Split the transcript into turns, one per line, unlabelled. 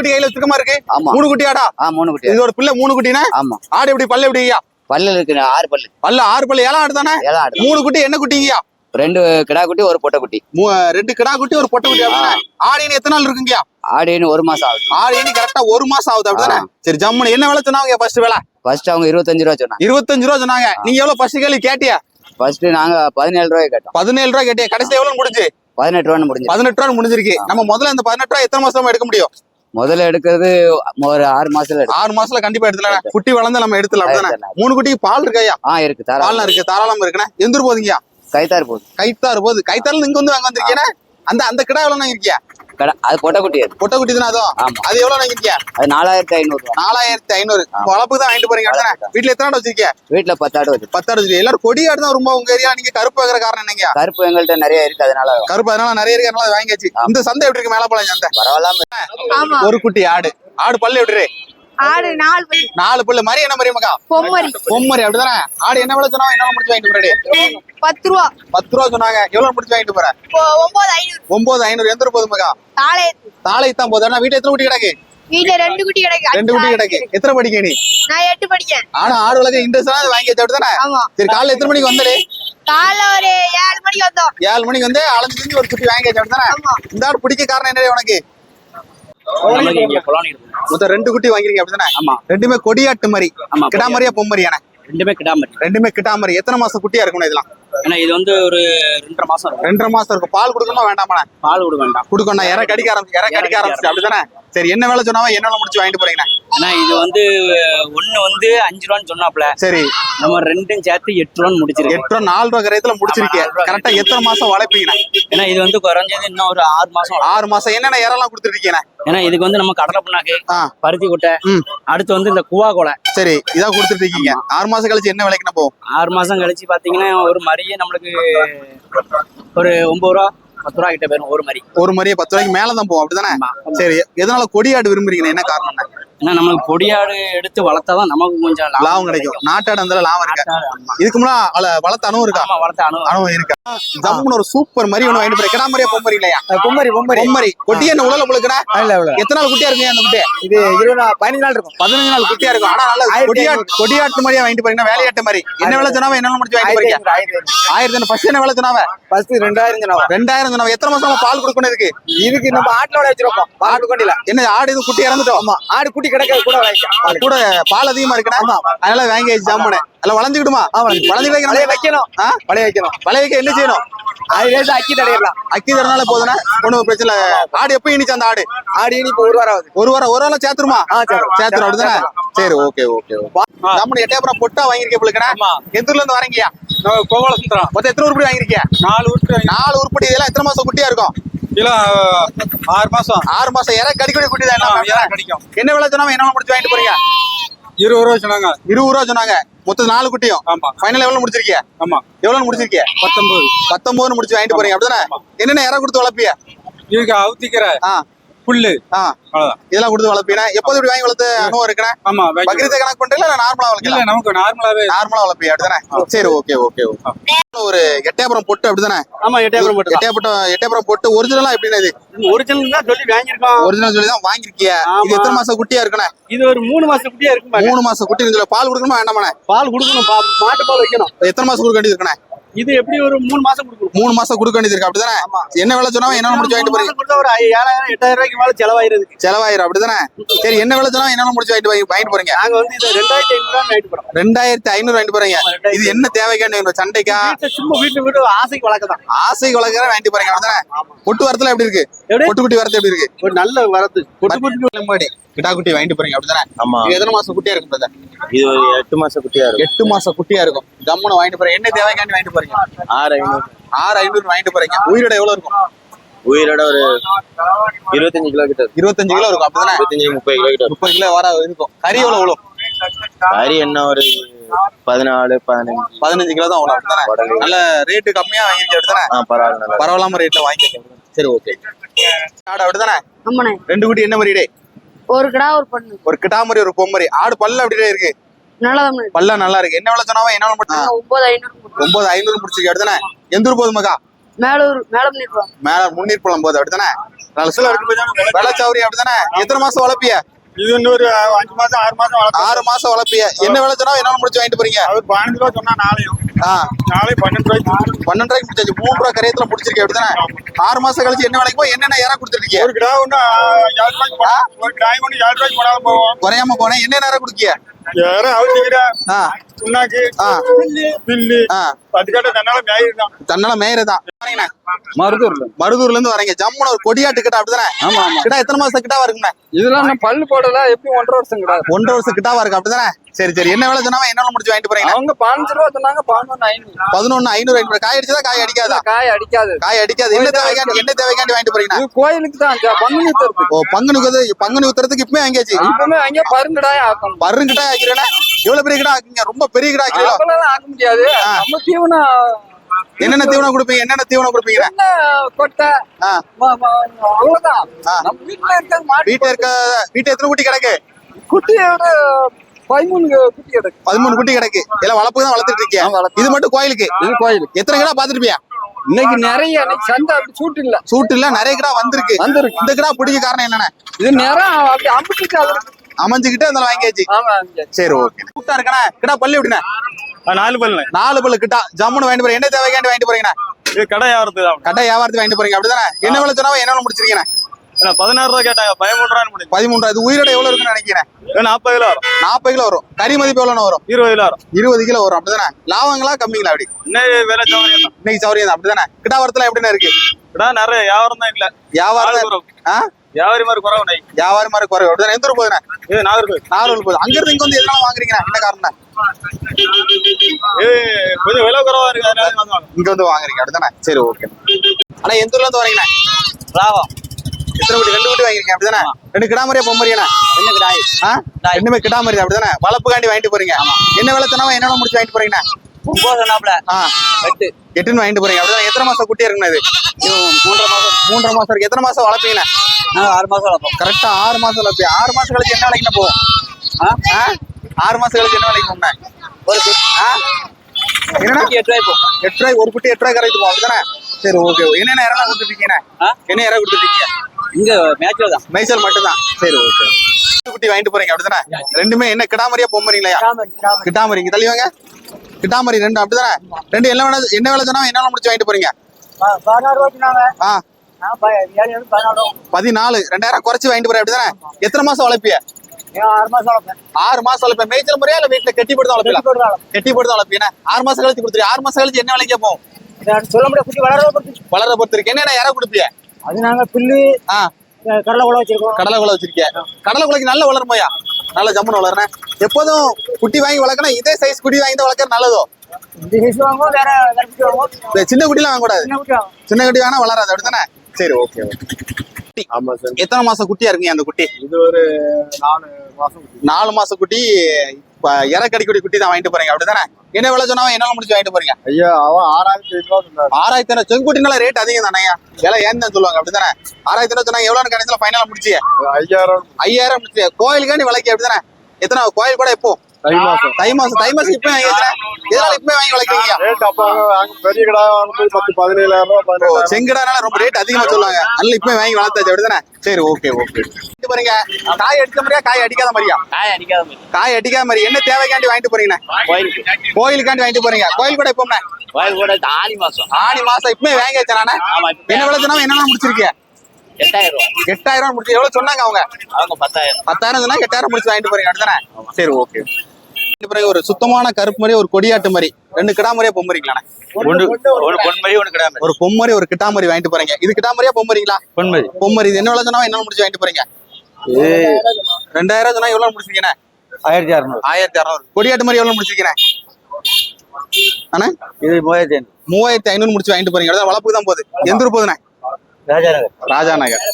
குட்டி கையில மாதிரி இருக்கு?
ஆமா.
மூணு குட்டி ஆடா
ஆ மூணு குட்டி
இதோட பிள்ளை மூணு குட்டினா
ஆமா.
ஆடு எப்படி பல்லு எப்படியா
பல்லுல இருக்கு ஆறு பல்லு.
பல்லு ஆறு பல்லு ஏழாம் ஆடு தானே?
ஏழாம் ஆடு.
மூணு குட்டி என்ன குட்டிங்கயா
ரெண்டு கிடா குட்டி ஒரு பொட்டை குட்டி
ரெண்டு கிடா குட்டி ஒரு பொட்டை குட்டி அப்படிதானே ஆடு இனி எத்தனை நாள் இருக்குங்கயா
ஆடு இன்னும் ஒரு மாசம் ஆகுது.
ஆடு இனி கரெக்டா ஒரு மாசம் ஆகுது அப்படிதானே? சரி ஜம்முன்னு என்ன விலை சொன்னாங்க ஃபர்ஸ்ட் விலை?
ஃபர்ஸ்ட் அவங்க இருபத்தஞ்சு ரூபா சொன்னாங்க.
இருபத்தஞ்சு ரூபா சொன்னாங்க. நீங்க எவ்வளவு ஃபர்ஸ்ட் கேள்வி கேட்டியா?
ஃபர்ஸ்ட் நாங்க பதினேழு ரூபாய் கேட்டோம்.
பதினேழு ரூபா கேட்டியா? கடைசியில எவ்வளவு முடிஞ்சு?
பதினெட்டு ரூபான்னு முடிஞ்சு
பதினெட்டு ரூபா முடிஞ்சிருக்கு. நம்ம முதல்ல இந்த பதினெட்டு ரூபா எத்தனை மாசமா எடுக்க முடியும்?
முதல்ல எடுக்கிறது ஒரு ஆறு மாசத்துல
ஆறு மாசத்துல கண்டிப்பா எடுத்துலாம் குட்டி வளர்ந்து நம்ம எடுத்துலாம். மூணு குட்டிக்கு பால் இருக்கையா
ஆ இருக்கு.
பால்லாம் இருக்கு. தாராளமா இருக்குண்ணே. எந்திரு போதுங்கயா
கைத்தாறு போகுது
கைத்தாறு போகுது கைத்தாறுல இங்க வந்து வாங்க வந்திருக்கீங்க அந்த அந்த கிடா எவ்வளவு இருக்கியா
அது பொட்டை குட்டி அது.
பொட்டை குட்டி தானே அதுவும்?
ஆமா.
அது எவ்வளவு இருக்கியா
அது நாலாயிரத்தி ஐநூறு ரூபா.
நாலாயிரத்தி ஐநூறு. வளர்ப்புக்கு தான் வாங்கிட்டு போறீங்க அப்படிதானே வீட்டுல எத்தனை ஆடு வச்சிருக்கியா
வீட்டுல பத்து ஆடு வச்சு
பத்து ஆடு வச்சிருக்கீங்க. எல்லாரும் கொடி ஆடு தான் ரொம்ப உங்க ஏரியா. நீங்க கருப்பு வைக்கிற காரணம் என்னங்க?
கருப்பு எங்கள்கிட்ட நிறைய இருக்கு அதனால
கருப்பு அதனால நிறைய இருக்கு அதனால வாங்கியாச்சு. இந்த சந்தை எப்படி இருக்கு? மேலப்பாளையம் சந்தை.
பரவாயில்லாம
ஆமா.
ஒரு குட்டி ஆடு. ஆடு பல்லு எப்படி?
ஆடு நாலு பல்லு.
நாலு பல்லு. மரி என்ன மரி மக்கா
பொம்மரி.
பொம்மரி அப்படிதானே? ஆடு என்ன விலை சொன்னா என்ன முடிச்சு வாங்கிட்டு போறேன்
பத்து ரூபா.
பத்து ரூபா சொன்னாங்க. எவ்வளவு முடிச்சு வாங்கிட்டு போறேன்
ஒ- ஒன்பது ஐநூறு.
ஒன்பது ஐநூறு எந்த போதும் மக்கா
தாளே
தாளை தான் போதும் ஆனா வீட்டுல எத்தனை குட்டி கிடக்கு?
வீட்டுல ரெண்டு குட்டி கிடைக்கும்
ரெண்டு குட்டி கிடக்கு. எத்தனை படிக்க நீ?
நான் எட்டு படிக்கேன்.
ஆனா ஆடு வளர்க்க இன்ட்ரெஸ்ட் வாங்கி வச்சு
ஆமா.
சரி காலைல எத்தனை மணிக்கு வந்தே
காலைல ஒரு ஏழு மணிக்கு வந்தோம்.
ஏழு மணிக்கு வந்து அலைஞ்சு திரிஞ்சு ஒரு குட்டி வாங்கி வச்சு
ஆமா.
இந்த ஆடு பிடிக்க காரணம் என்ன உனக்கு. மொத்தம் ரெண்டு குட்டி வாங்கிருக்கீங்க அப்படிதானே?
ஆமா.
ரெண்டுமே கொடியாட்டு மாதிரி.
ஆமா
கிடா மாதிரியா பொம்மரியானே?
ரெண்டுமே கிடாமரி.
ரெண்டுமே கிட்டா மாதிரி எத்தனை மாசம் குட்டியா இருக்கணும் இதெல்லாம்?
ஏன்னா இது வந்து ஒரு ரெண்டரை மாசம்
ரெண்டரை மாசம் இருக்கும். பால் கொடுக்கணுமா வேண்டாமா
பால் விட வேண்டாம்.
கொடுக்கணும் இற கடிக்க ஆரம்பிச்சு இற கடிக்க ஆரம்பிச்சு அப்படிதானே? சரி என்ன வேலை சொன்னாவா? என்ன வேலை முடிச்சு வாங்கிட்டு போறீங்க
ஏன்னா இது வந்து ஒண்ணு வந்து அஞ்சு ரூபான்னு சொன்னாப்ல.
சரி.
நம்ம ரெண்டும் சேர்த்து எட்டு ரூபான்னு முடிச்சிருக்கு
எட்டு ரூபா நாலு ரூபா கரையத்துல முடிச்சிருக்கீங்க. கரெக்டா எத்தனை மாசம் வளர்ப்பீங்க
ஏன்னா இது வந்து குறைஞ்சது இன்னும் ஒரு ஆறு மாசம்.
ஆறு மாசம். என்னென்ன இறலாம் கொடுத்துருக்கீங்க
ஏன்னா இதுக்கு வந்து நம்ம கடலை புண்ணாக்கு. பருத்தி கொட்டை. அடுத்து வந்து இந்த குவா கொலை.
சரி இதான் கொடுத்துட்டு இருக்கீங்க ஆறு மாசம் கழிச்சு என்ன விலைக்கு போகும்?
ஆறு மாசம் கழிச்சு பாத்தீங்கன்னா ஒரு மரியே நம்மளுக்கு ஒரு ஒன்பது ரூபா. பத்து ரூபா கிட்ட போயிரும் ஒரு மரி
ஒரு மாதிரியே பத்து ரூபாய்க்கு மேல தான் போகும் அப்படிதானே. சரி எதனால கொடியாடு விரும்புறீங்க என்ன காரணம்?
ஏன்னா நம்மளுக்கு பொடியாடு எடுத்து வளர்த்தாதான் நமக்கு கொஞ்சம்
லாபம் கிடைக்கும். நாட்டாடு அந்த லாபம் இருக்கா. இதுக்கு முன்னாடி வளர்த்த அனுபவம் இருக்கா?
வளர்த்த அணு
அனுபவம் இருக்கா. ஜம்முன்னு ஒரு சூப்பர் மாதிரி ஒண்ணு வாங்கிட்டு கிடா மாதிரியா பொம்மரி இல்லையா?
பொம்மரி பொம்மரி.
பொம்மரி. கொட்டி என்ன உழல புழுக்குறா?
இல்ல இல்ல.
எத்தனை நாள் குட்டியா இருக்குங்க அந்த குட்டி?
இது இருபது நாள் பதினஞ்சு நாள் இருக்கும்.
பதினஞ்சு நாள் குட்டியா இருக்கும். ஆனா நல்ல கொடியாட்டு கொடியாட்டு மாதிரியா வாங்கிட்டு போறீங்க வேலையாட்டு மாதிரி. என்ன விலை சொன்னாவ? என்ன முடிச்சு வாங்கிட்டு போறீங்க?
ஆயிரத்தி
ஃபர்ஸ்ட் என்ன விலை சொன்னாவ?
ஃபர்ஸ்ட் ரெண்டாயிரம்
ரெண்டாயிரம் சொன்னாவ எத்தனை மாசமா பால் கொடுக்கணும் இதுக்கு?
இதுக்கு நம்ம ஆட்டுல வச்சிருக்கோம் ஆடு கொண்டில
என்ன ஆடு இது குட்டி இறந்துட்டோம்?
ஆமா. ஆடு குட்டி கிடக்க கூட
கூட பால் அதிகமா இருக்குண்ணா? அதனால வாங்கி ஜாமுனு வளைஞ்சுக்கிடுமா வளைஞ்சு
பழைய
வைக்கணும்.
வைக்கணும்? பழைய வைக்கணும்.
வளைய வைக்க என்ன செய்யணும்?
அது லேசா அக்கி தடையிடலாம்
அக்கி தரனால போதுனா ஒண்ணும் பிரச்சனை ஆடு எப்ப இனிச்சு அந்த ஆடு?
ஆடு இனி இப்போ ஒரு வாரம்
ஒரு வாரம் ஒரு வாரம் சேர்த்துரும்.
சேர்த்துரும்
அப்படிதானே? சரி ஓகே ஓகே ஜாமுன் எட்டயபுரம் பொட்டா பிள்ளைக்கண்ணா எந்த ஊர்ல இருந்து வரீங்கயா
கோவலசுந்தரம்.
மொத்தம் எத்தனை உருப்படி வாங்கிருக்கியா
நாலு உருட்டு
நாலு உருப்படி இதெல்லாம் எத்தனை மாசம் குட்டியா இருக்கும்?
கிலோ ஆறு மாசம்.
ஆறு மாசம். இற கடிக்கடி குட்டி தான்
கிடைக்கும்.
என்ன விலை சொன்னாம என்ன முடிச்சு வாங்கிட்டு போறீங்க?
இருபது ரூபா சொன்னாங்க.
இருபது ரூபா சொன்னாங்க. மொத்தம் நாலு குட்டியும்.
ஆமா.
ஃபைனல் எவ்வளவு முடிச்சிருக்கிய?
ஆமா.
எவ்வளவு முடிச்சிருக்கிய?
பத்தொன்பது.
பத்தொன்பது முடிச்சு வாங்கிட்டு போறீங்க. அப்படிதானே? என்னென்ன இற கொடுத்து வளர்ப்பிய?
இதுக்கு அவுத்திக்கிற புல்லு.
இதெல்லாம் கொடுத்து வளர்ப்பீனா எப்போது இப்படி வாங்கி வளர்த்து அனுபவம் இருக்கிறேன்
ஆமா
பக்ரீத்தை கணக்கு பண்றீங்களா இல்ல நார்மலா
இல்ல
வளர்க்கலாம்
நமக்கு நார்மலாவே
நார்மலா வளர்ப்பியா அப்படிதானே? சரி ஓகே ஓகே ஒரு எட்டயபுரம் பொட்டு அப்படிதானே?
ஆமா எட்டாயிரம் போட்டு
எட்டயபுரம் எட்டயபுரம் பொட்டு ஒரிஜினலா எப்படின்னா இது?
ஒரிஜினல் தான் சொல்லி வாங்கியிருக்கோம்.
ஒரிஜினல் சொல்லி தான் வாங்கிருக்கிய இது எத்தனை மாசம் குட்டியா இருக்குண்ணே?
இது ஒரு மூணு மாசம் குட்டியா இருக்கு
மூணு மாசம் குட்டி பால் கொடுக்கணுமா வேண்டாமாண்ணே?
பால் கொடுக்கணும் மாட்டு பால் வைக்கணும்.
எத்தனை மாசம் கொடுக்க வேண்டியது இருக்குண்ணே?
இது எப்படி ஒரு மூணு மாசம் கொடுக்கணும்?
மூணு மாசம் கொடுக்க வேண்டியது இருக்கு. அப்படிதானே? என்ன விலை சொன்னா என்ன முடிச்சு வாங்கிட்டு போறீங்க.
ஒரு ஏழாயிரம் எட்டாயிரம் ரூபாய்க்கு மேல செலவாயிருதுக்கு.
செலவாயிரும். அப்படிதானே? சரி என்ன விலை சொன்னா என்ன முடிச்சு வாங்கிட்டு வாங்கிட்டு போறீங்க.
நாங்க வந்து இதை ரெண்டாயிரத்தி ஐநூறு வாங்கிட்டு போறோம்.
ரெண்டாயிரத்தி ஐநூறு வாங்கிட்டு போறீங்க. இது என்ன தேவைக்கான சண்டைக்கா?
வீட்டை சும்மா வீட்டு வீட்டு ஆசைக்கு வளர்க்கதான்.
ஆசை வளர்க்கிற வாங்கிட்டு போறீங்க. அப்படிதானே? பொட்டு வரத்துல எப்படி இருக்கு? பொட்டு குட்டி வரது எப்படி இருக்கு?
ஒரு நல்ல வரது கொட்டு கொட்டு
கிடா குட்டி வாங்கிட்டு போறீங்க அப்படிதானே?
ஆமா.
இது எத்தனை மாசம் குட்டியா இருக்கும் brother?
இது ஒரு எட்டு மாசம் குட்டியா இருக்கும்.
எட்டு மாசம் குட்டியா இருக்கும். ஜம்முன்னு வாங்கிட்டு போறீங்க. என்ன தேவைக்காண்டி வாங்கிட்டு போறீங்க?
ஆறு ஐநூறு.
ஆறு ஐநூறு வாங்கிட்டு போறீங்க. உயிரோட எவ்வளவு இருக்கும்?
உயிரோட ஒரு இருபத்தஞ்சு கிலோ கிட்ட.
இருபத்தஞ்சு கிலோ இருக்கும் அப்படிதானே?
இருபத்தஞ்சு முப்பது கிலோ கிட்ட.
முப்பது கிலோ வர இருக்கும். கறி எவ்வளவு விழும்
கறி என்ன ஒரு பதினாலு பதினஞ்சு.
பதினஞ்சு கிலோ தான்
உடனே.
நல்ல ரேட்டு கம்மியா வாங்கிருக்கீங்க அப்படிதானே?
பரவாயில்ல
பரவாயில்லாம ரேட்ல வாங்கிருக்கீங்க சரி ஓகே ஆடு அப்படிதானே? ரெண்டு குட்டி என்ன மாதிரி
ஒரு கிடா ஒரு பண்ணு.
ஒரு கிட்டாமரி ஒரு பொம்மரி. ஆடு பல்ல அப்படியே இருக்கு.
நல்லதான்
பல்ல நல்லா இருக்கு. என்ன விலை சொன்னாவோ? என்ன மட்டும்
ஒன்பது ஐநூறு
ஒன்பது ஐநூறு முடிச்சிருக்கீங்க அப்படிதானே எந்த ஊர் போகுது மகா?
மேலூர் மேல பண்ணிருப்போம்
மேல முன்னீர் பழம் போகுது. அப்படிதானே நாலு சில வெள்ளச்சௌரி அப்படிதானே எத்தனை மாசம் வளர்ப்பிய?
இது இன்னொரு அஞ்சு மாசம் ஆறு மாசம்
ஆறு மாசம் வளர்ப்பிய. என்ன விலை சொன்னா என்னால முடிச்சு வாங்கிட்டு போறீங்க?
அவர் பதினஞ்சு ரூபா சொன்னா நாளையும். நாளை பன்னெண்டு ரூபாய்க்கு
பன்னெண்டு ரூபாய்க்கு முடிச்சாச்சு மூணு ரூபா கரையத்துல முடிச்சிருக்கேன் அப்படிதானே ஆறு மாசம் கழிச்சு என்ன விலைக்கு போய் என்னென்ன இற கொடுத்துருக்கீங்க?
ஒரு கிடா ஒண்ணு ஏழு ரூபாய்க்கு போனா ஒரு கிடாய் ஒண்ணு ஏழு ரூபாய்க்கு போனாலும் போவோம்
குறையாம போனேன் என்ன நேரம் கொடுக்கிய
கட்ட
மருதூர்ல
மருதூர்ல. இருந்து வரீங்க. ஜம்முன்னு ஒரு கொடியாட்டு கிட்ட அப்படிதானே
ஆமா ஆமா.
கிட்ட எத்தனை மாசம் இருக்குண்ணே?
இதெல்லாம் நான் பல்லு போடல எப்படி ஒன்றரை வருஷம் கிடையாது
ஒன்றரை வருஷம் கிட்டாவா இருக்கு அப்படிதானே சரி சரி. என்ன விலை சொன்னா என்ன முடிச்சு வாங்கிட்டு போறீங்க?
அவங்க ரூபா சொன்னாங்க பதினொன்னு ஐநூறு.
பதினொன்னு ஐநூறு ஐநூறு காய் அடிச்சதா காய் அடிக்காதா?
காய் அடிக்காது.
காய் அடிக்காது. என்ன தேவைக்காண்டி என்ன தேவைக்காண்டி வாங்கிட்டு போறீங்க?
கோயிலுக்கு தான் பங்குனி தருது
ஓ வந்து பங்குனி உத்தரத்துக்கு இப்பவே வாங்கியாச்சு?
இப்பவுமே அங்கே பருங்கடாய ஆக்கணும்.
பருங்க கிட்ட ஆக்கிறேன்னா எவ்வளவு பெரிய கிட்ட ஆக்குங்க ரொம்ப பெரிய கிட்ட ஆக்கிறீங்களா?
அப்பெல்லாம் ஆக்க முடியாது. நம்ம தீவனம்
என்னென்ன தீவனம் கொடுப்பீங்க? என்னென்ன தீவனம் கொடுப்பீங்க?
கொட்டை? அவ்வளவுதான். வீட்டுல
இருக்க வீட்டுல எத்தனை குட்டி கிடக்கு?
குட்டி ஒரு பதிமூணு குட்டி கிடக்கு.
பதிமூணு குட்டி கிடக்கு. எல்லாம் வளர்ப்பு தான் வளர்த்துட்டு
வளர்ப்பு.
இது மட்டும் கோயிலுக்கு?
இது கோயிலுக்கு.
எத்தனை கிடா பாத்துருப்பியா
இன்னைக்கு நிறைய அப்படி சூட்டு இல்ல.
சூட்டு இல்ல நிறைய கிடா வந்திருக்கு.
வந்திருக்கு.
இந்த கிடா பிடிக்க காரணம் என்னென்ன?
இது நேரம் அப்படி அம்பிட்டு
அமைஞ்சுக்கிட்டு அதில் வாங்கியாச்சு. சரி ஓகே. கூட்டா இருக்கண்ணா கிடா பள்ளி எப்படிண்ணே?
நாலு பல்லு
நாலு பல்லு கிட்டா. ஜம்முன்னு வாங்கிட்டு போறீங்க. என்ன தேவைக்காண்டி வாங்கிட்டு போறீங்கண்ணா?
இது கடை வியாபாரத்துக்கு
கட்டை வியாபாரத்துக்கு வாங்கிட்டு போறீங்க. அப்படிதானே? என்ன விலை சொன்னா என்ன முடிச்சிருக்கீங்க
இல்ல, பதினாறு ரூபா கேட்டாங்க பதிமூணு ரூபான்னு முடியும்
பதிமூன்று இது உயிரோட எவ்வளவு இருக்குன்னு நினைக்கிறேன்?
நாற்பது கிலோ வரும்.
நாற்பது கிலோ வரும். கறி மதிப்பு எவ்வளவு வரும்?
இருபது கிலோ வரும்.
இருபது கிலோ வரும். அப்படிதானே? லாபங்களா கம்மிங்களா அப்படி?
இன்னும் விலை சௌகரியம் தான்
இன்னைக்கு சௌரியம் தான் அப்படிதானே? கிட்டா வரத்துல எப்படின்னு இருக்கு?
கடை நிறைய வியாபாரம் தான் இல்ல.
வியாபாரம். ஆ?
வியாபாரி மாதிரி குறவு நை
வியாபாரம் மாதிரி குறைவு. அப்படிதானே? எந்த ஊர் போகுதுண்ணே?
இது நாகர்கோவில்.
நாலு போகுது. அங்க இருந்து இங்க வந்து எதனால வாங்குறீங்க? என்ன காரணம்?
இது கொஞ்சம் விலை குறவா இருக்கு அதனால
இங்க வந்து வாங்குறீங்க. அப்படிதானே? சரி ஓகே ஆனா எந்த ஊர்ல இருந்து வரீங்கண்ணே? எத்தனை குட்டி ரெண்டு குட்டி வாங்கிருக்கீங்க அப்படிதானே? ரெண்டு கிடாமரியா பொம்மரியாண்ணே
என்ன கிடாய்?
ரெண்டுமே கிடாமரி அப்படிதானே? வளர்ப்புக்காண்டி வாங்கிட்டு போறீங்க. என்ன விலை சொன்னா என்ன முடிச்சு வாங்கிட்டு போறீங்கண்ணே எட்டுன்னு வாங்கிட்டு போறீங்க. அப்படிதான்? எத்தனை மாசம் குட்டி இருக்குண்ணா இது
மூன்றரை மாசம்.
மூன்றரை மாசம் இருக்கு. எத்தனை மாசம் வளர்ப்பீங்கண்ணே
ஆறு மாசம் வளர்ப்போம்.
கரெக்டா ஆறு மாசம் வளர்ப்பீங்க. ஆறு மாசம் கழிச்சு என்ன விலைக்கு போகும் ஆ? ஆ? ஆறு மாசம் கழிச்சு என்ன விலைக்கு போகும்ண்ணே
ஒரு?
என்னண்ணா?
எட்டு ரூபாய் போகும்
எட்டு ரூபாய் ஒரு குட்டி எட்டு ரூபாய் கரைக்கு போகும் அப்படிதானே? சரி ஓகே என்னென்ன இறங்க கொடுத்துருக்கீங்கண்ணே? என்ன இறங்க கொடுத்துருக்கீங்க?
இங்க மேட்ச்ல தான்
மேய்ச்சல் மட்டும்தான். சரி ஓகே. குட்டி வாங்கிட்டு போறீங்க அப்படிதானே ரெண்டுமே என்ன கிடாமரியா பொம்மரிங்களா கிட்டாமரி இங்க தள்ளி வாங்க கிட்டாமரி ரெண்டு அப்படிதானே ரெண்டு என்ன வேணா என்ன வேலை சொன்னா என்ன முடிச்சு வாங்கிட்டு போறீங்க? ஆ. பதினாலு. ரெண்டாயிரம் குறைச்சு வாங்கிட்டு போறேன் அப்படிதானே எத்தனை மாசம் வளர்ப்பிய ஆறு மாசம் வளர்ப்பேன் மேய்ச்சல் முறையா இல்ல வீட்டுல கெட்டி போட்டு தான் வளர்ப்பீங்களா கெட்டி போட்டு தான் வளர்ப்பீங்க ஆறு மாசம் கழிச்சு கொடுத்துரு. ஆறு மாசம் கழிச்சு என்ன விலைக்கு போகும்?
சொல்ல முடியாது குட்டி வளர பொறுத்து
வளர பொறுத்து இருக்கு. என்னென்ன இற கொடுப்பிய?
அது நாங்க புல்லு கடலை குலை வச்சிருக்கோம்.
கடலை குலை வச்சிருக்கேன் கடலை குலைக்கு நல்ல வளருமையா? நல்ல ஜம்முன்னு வளர்றேன். எப்போதும் குட்டி வாங்கி வளர்க்கணும். இதே சைஸ் குட்டி வாங்கி தான் வளர்க்கற நல்லதோ?
இந்த சைஸ் வாங்குவோம் வேற
சின்ன குட்டிலாம் வாங்கக்கூடாது.
சின்ன குட்டி வாங்குவோம்.
சின்ன குட்டி வேணா வளராது. அப்படிதானே சரி ஓகே ஓகே
ஆமா சார்.
எத்தனை மாசம் குட்டியா இருக்குங்க அந்த குட்டி?
இது ஒரு நாலு மாசம்
நாலு மாசம் குட்டி இப்ப இறக்கடிக்குடி குட்டி தான் வாங்கிட்டு போறீங்க. அப்படிதானே என்ன விலை சொன்னா என்னால முடிச்சு வாங்கிட்டு போறீங்க?
ஐயா அவன் ஆறாயிரத்தி ஐநூறு சொன்னாரு.
ஆறாயிரத்தி செங்குட்டினால ரேட் அதிகம் தானே விலை தான் சொல்லுவாங்க? அப்படிதானே ஆறாயிரத்தி ஐநூறு சொன்னாங்க எவ்வளவு கடைசியில ஃபைனலா முடிச்சிய
ஐயாயிரம்.
ஐயாயிரம் முடிச்சிய கோயிலுக்காண்டி விலைக்கு அப்படிதானே எத்தனை? கோயில் கூட எப்போ?
தை மாசம்.
தை மாசம். தை மாசம் இப்ப வாங்கி வைக்கிறேன் இதனால இப்ப வாங்கி வளர்க்குறீங்க?
ரேட் அப்ப பெரிய கடை பத்து பதினேழாயிரம்
செங்கடானால ரொம்ப ரேட் அதிகமா சொல்லுவாங்க அதனால இப்ப வாங்கி வளர்த்தாச்சு அப்படிதானே? சரி ஓகே ஓகே பாருங்க. காய் அடிச்ச மாதிரியா காய் அடிக்காத மாதிரியா?
காய் அடிக்காத மாதிரி.
காய் அடிக்காத மாதிரி. என்ன தேவைக்காண்டி வாங்கிட்டு போறீங்கண்ணே?
கோயிலுக்கு.
கோயிலுக்காண்டி வாங்கிட்டு போறீங்க. கோயில் கூட எப்போம்ண்ணே
கோயில் கூட ஆடி மாசம்.
ஆடி மாசம் இப்பவே வாங்கி வச்சானே
ஆமா இப்ப
என்ன என்ன முடிச்சிருக்கீங்க?
எட்டாயிரம் ரூபாய்
முடிச்சு எவ்வளவு சொன்னாங்க அவங்க?
அவங்க பத்தாயிரம்.
பத்தாயிரம் சொன்னா எட்டாயிரம் முடிச்சு வாங்கிட்டு போறீங்க அப்படிதானே? சரி ஓகே பிறகு ஒரு சுத்தமான கருப்பு மாதிரி ஒரு கொடியாட்டு மாதிரி. ரெண்டு கிடா மாதிரியே பொம்பரிங்களாண்ணே
ஒன்று ஒரு பொன்மரி ஒன்று
ஒரு பொம்மரி ஒரு கிட்டா மாதிரி வாங்கிட்டு போறீங்க. இது கிட்டா மாதிரியா பொம்மரிங்களா
பொன்மரி
பொம்மரி. இது என்ன விலை சொன்னா என்ன முடிச்சு வாங்கிட்டு போறீங்க? ரெண்டாயிரம் சொன்னா எவ்வளவு முடிச்சிருக்கீங்க?
ஆயிரத்தி அறுநூறு.
ஆயிரத்தி அறுநூறு. கொடியாட்டு மாதிரி எவ்வளவு முடிச்சிருக்கீங்க? அண்ணா?
இது மூவாயிரத்தி ஐநூறு.
மூவாயிரத்தி ஐநூறு முடிச்சு வாங்கிட்டு போறீங்க. வளர்ப்புக்கு தான் போகுது. எந்த ஊர் போகுதுண்ணே?
ராஜாநகர்.
ராஜா நகர்